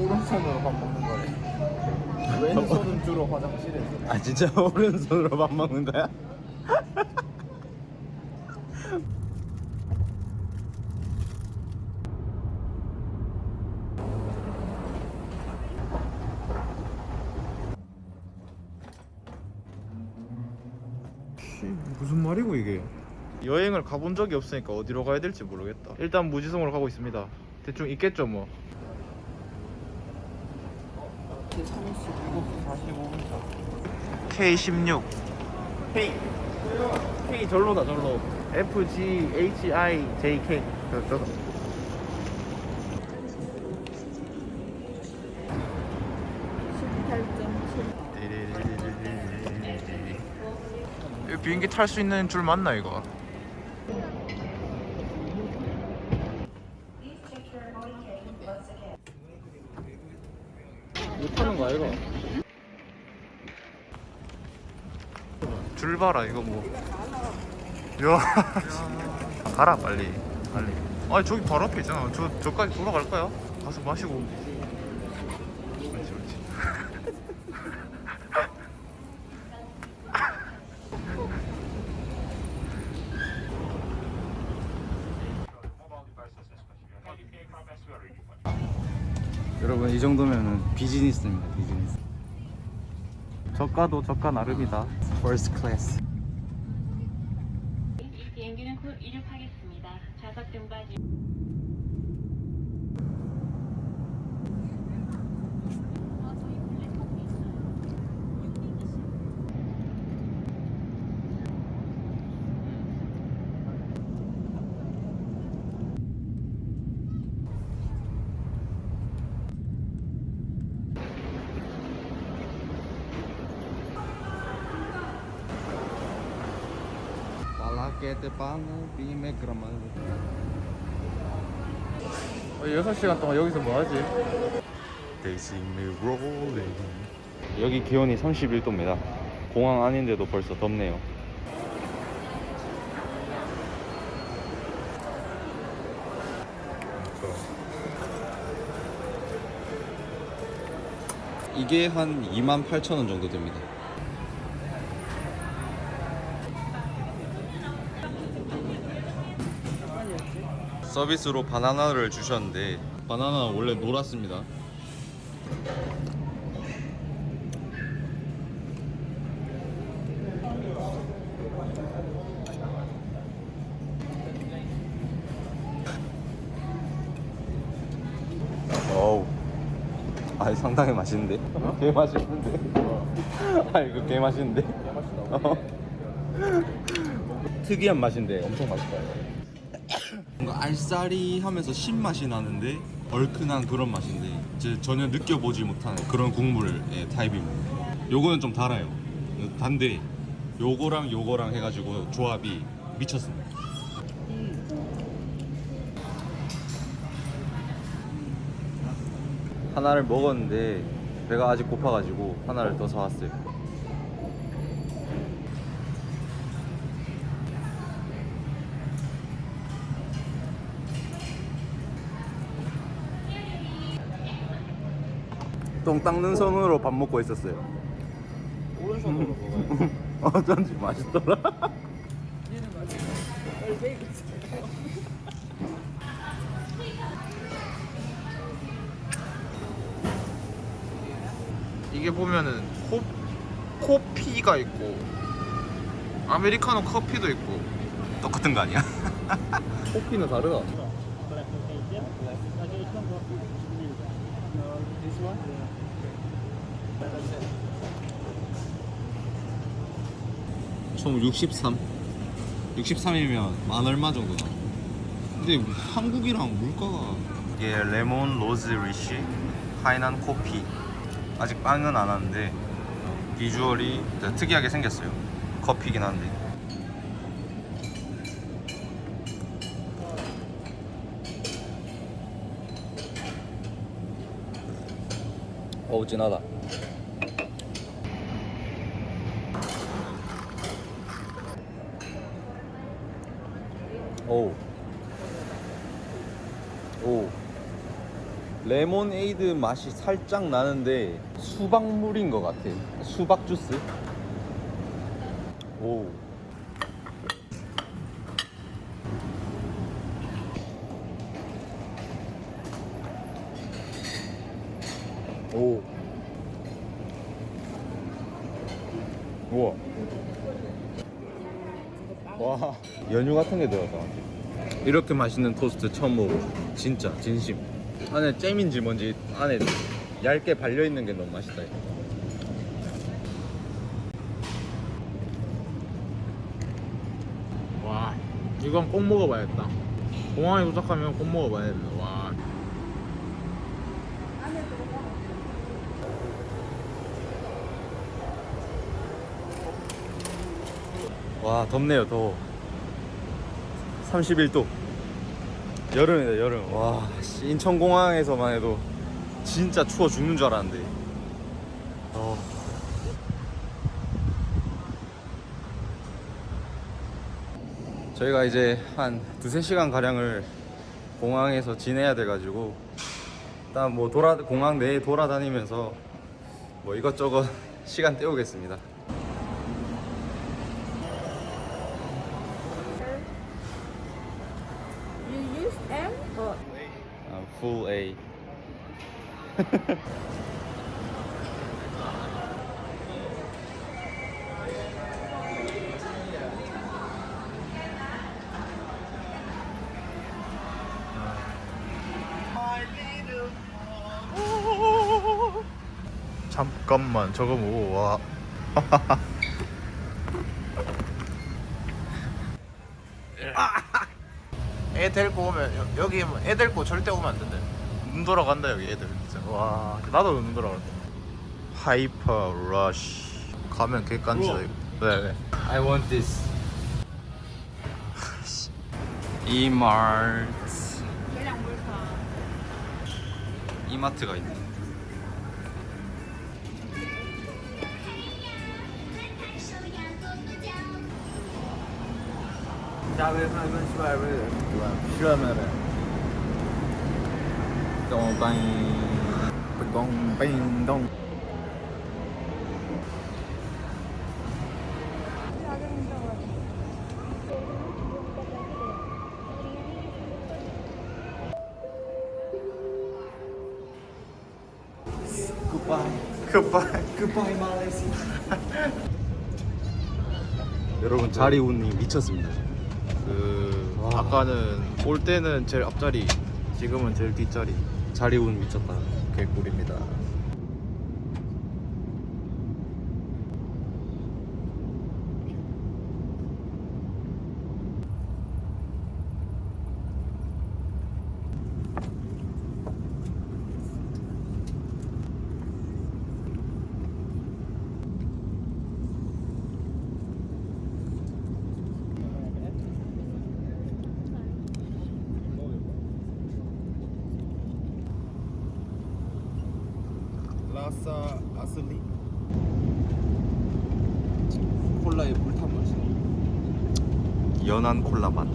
오른손으로 밥 먹는 거래. 왼손은 주로 화장실에서. 아 진짜 오른손으로 밥 먹는 거야? 무슨 말이고 이게? 여행을 가본 적이 없으니까 어디로 가야 될지 모르겠다. 일단 무지성으로 가고 있습니다. 대충 있겠죠 뭐. 37시 45분 차. K16 K. K 절로다 절로. F G H I J K 그렇죠. 이 비행기 탈 수 있는 줄 맞나 이거? 못 타는 거 아이가? 줄 봐라 이거 뭐. 야 가라 빨리 빨리. 아 저기 바로 앞에 있잖아. 저 저까지 돌아갈 거야. 가서 마시고. 그렇지 그렇지. 여러분 이 정도면은 비즈니스입니다 비즈니스. 저가도 저가 나름이다. First class 이 비행기는 곧 이륙하겠습니다. 좌석 등받이. 어, 저희 블랙호크 있어요. 어, 6시간 동안 여기서 뭐 하지? They see me rolling. 여기 기온이 31도입니다. 공항 아닌데도 벌써 덥네요. 이게 한 28,000원 정도 됩니다 서비스로 바나나를 주셨는데 바나나 원래 노랗습니다. 어우. 아 상당히 맛있는데? 개 맛있는데? 아 이거 개 맛있는데? 어. 특이한 맛인데 엄청 맛있다 뭔가 알싸리하면서 신맛이 나는데 얼큰한 그런 맛인데 이제 전혀 느껴보지 못한 그런 국물의 타입입니다. 요거는 좀 달아요. 단데 요거랑 요거랑 해가지고 조합이 미쳤습니다. 하나를 먹었는데 배가 아직 고파가지고 하나를 더 사왔어요 똥 닦는 손으로 밥 먹고 있었어요 오른손으로 먹어요. 어쩐지 맛있더라 이게 보면은 코, 코피가 있고 아메리카노 커피도 있고 똑같은 거 아니야? 커피는 다르다. 총 63. 63이면 만 얼마 정도 나. 근데 한국이랑 물가가 이게 레몬 로즈 리쉬 하이난 코피. 아직 빵은 안 왔는데 비주얼이 특이하게 생겼어요. 커피긴 한데. 어우 진하다. 오. 오. 레 레모네이드 맛이 살짝 나는데 수박물인 것 같아. 수박 주스. 오. 오. 우와. 와. 연유 같은 게 들어가. 이렇게 맛있는 토스트 처음 먹어. 진짜 진심. 안에 잼인지 뭔지 안에 얇게 발려 있는 게 너무 맛있다. 와 이건 꼭 먹어봐야겠다 공항에 도착하면 꼭 먹어봐야 된다 와 와 덥네요 더워 31도. 여름이다 여름. 와 씨, 인천공항에서만 해도 진짜 추워 죽는 줄 알았는데. 어. 저희가 이제 한 두세 시간 가량을 공항에서 지내야 돼가지고 일단 뭐 돌아 공항 내에 돌아다니면서 뭐 이것저것 시간 때우겠습니다 잠깐만 저거 뭐 와. 애 데리고 오면 여- 여기 애 데리고 절대 오면 안 된대 눈 돌아간다 여기 애들 진짜. 와 나도 눈 돌아간다. 하이퍼 러쉬. 가면 개깐지다 이거. 네 네. I want this. 이마트. 이마트가 있네. 뺑뺑동 여러분 자리 운이 미쳤습니다. 아까는 올 때는 제일 앞자리, 지금은 제일 뒷자리. 자리 운 미쳤다. 개꿀입니다. 라사 아슬리? 콜라에 물탄 맛이. 연한 콜라 맛.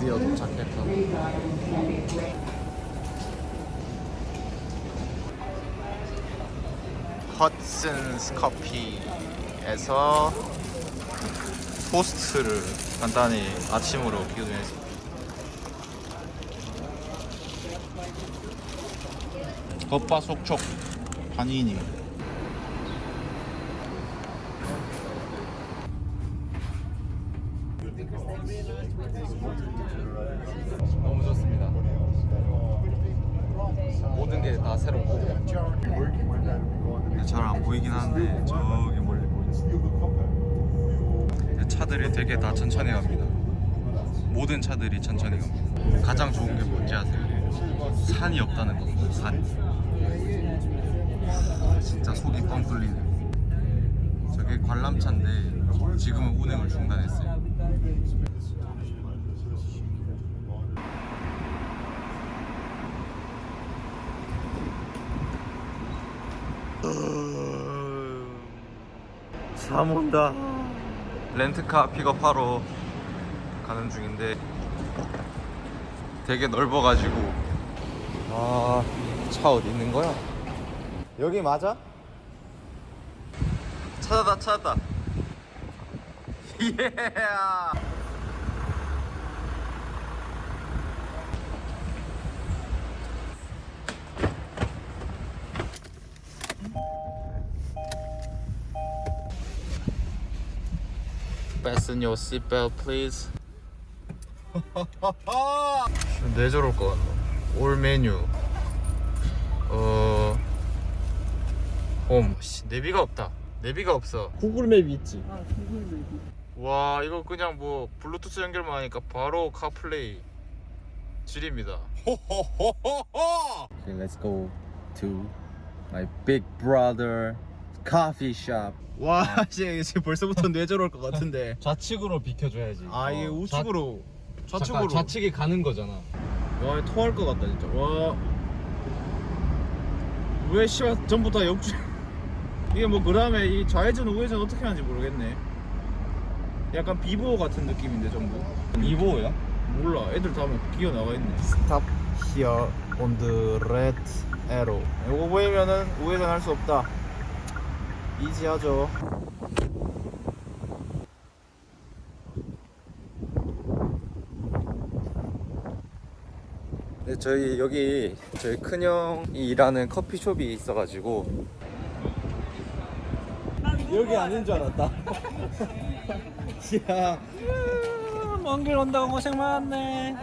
드디어 도착했다 헛슨스 커피에서 토스트를 간단히 아침으로 기준했습니다. 겉바 속촉 파니니 너무 좋습니다. 모든 게 다 새롭고. 잘 안 보이긴 하는데 저기 멀리 보이죠. 차들이 되게 다 천천히 갑니다. 모든 차들이 천천히 갑니다. 가장 좋은 게 뭔지 아세요? 산이 없다는 겁니다. 산. 하, 진짜 속이 뻥 뚫리네. 저게 관람차인데 지금은 운행을 중단했어요. 잠 온다. 렌트카 픽업하러 가는 중인데 되게 넓어가지고 아차 어디 있는 거야? 여기 맞아? 찾았다 찾았다 예 Fasten your seatbelt, please. 뇌저럴 것 같노. 올 메뉴. 어. 홈. 씨, 내비가 없다. 내비가 없어. 구글 맵이 있지. 와, 이거 그냥 뭐 블루투스 연결만 하니까 바로 카플레이. 질입니다. Okay, let's go to my big brother coffee shop. 와, 씨, 지금 벌써부터 뇌절 올것 같은데. 좌측으로 비켜줘야지. 아, 이게 어, 우측으로, 좌, 좌측으로. 잠깐, 좌측이 가는 거잖아. 와, 토할 것 같다 진짜. 와. 왜 씨발 전부 다 역주. 이게 뭐 그다음에 이 좌회전 우회전 어떻게 하는지 모르겠네. 약간 비보 같은 느낌인데 전부. 이보야? 몰라. 애들 다 막 기어 나가 있네. Stop here on the red arrow. 이거 보이면은 우회전 할 수 없다. 이지하죠. 네, 저희 여기 저희 큰형이 일하는 커피숍이 있어가지고 여기 아닌 줄 알았다. 야. 먼길 온다고 고생 많았네.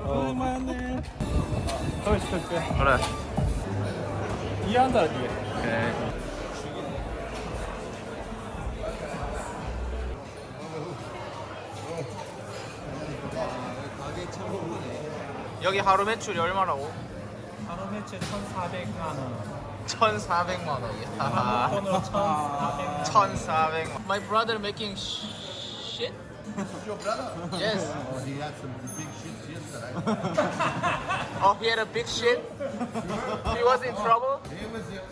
어. 많았네. 그래. 이해한다, 이게. 오 여기 하루 매출이 얼마라고? 하루 매체 1,400만 원. 1,400만 원이야. 돈으로 1,400만 1,400만. My brother making shit? Your brother? Yes. Oh, he had some big shits yesterday. Oh, he had a big shit. He was in trouble. he was uh,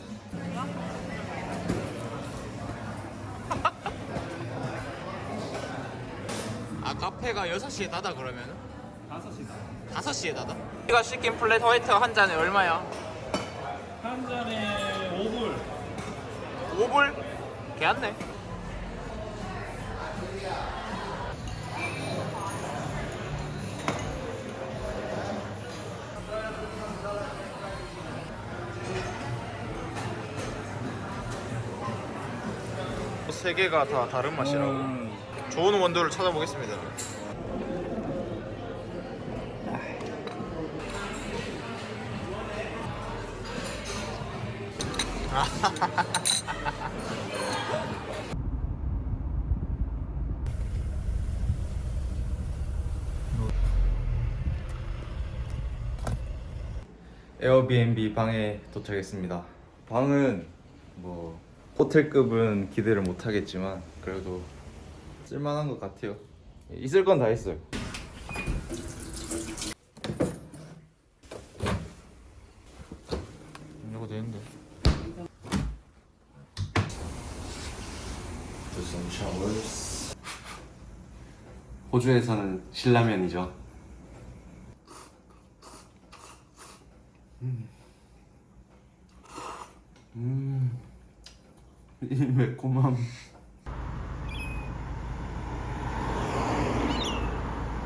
아 카페가 6시에 닫아 그러면? 5시다 5시에 닫아? 우리가 시킨 플랫 화이트 한 잔에 얼마야? 한 잔에 5불. 5불? 개안네 세 개가 다 다른 맛이라고 좋은 원두를 찾아보겠습니다 에어비앤비 방에 도착했습니다. 방은 뭐 호텔급은 기대를 못 하겠지만 그래도 쓸만한 것 같아요. 있을 건 다 있어요. 이거 되는데. some showers. 호주에서는 신라면이죠.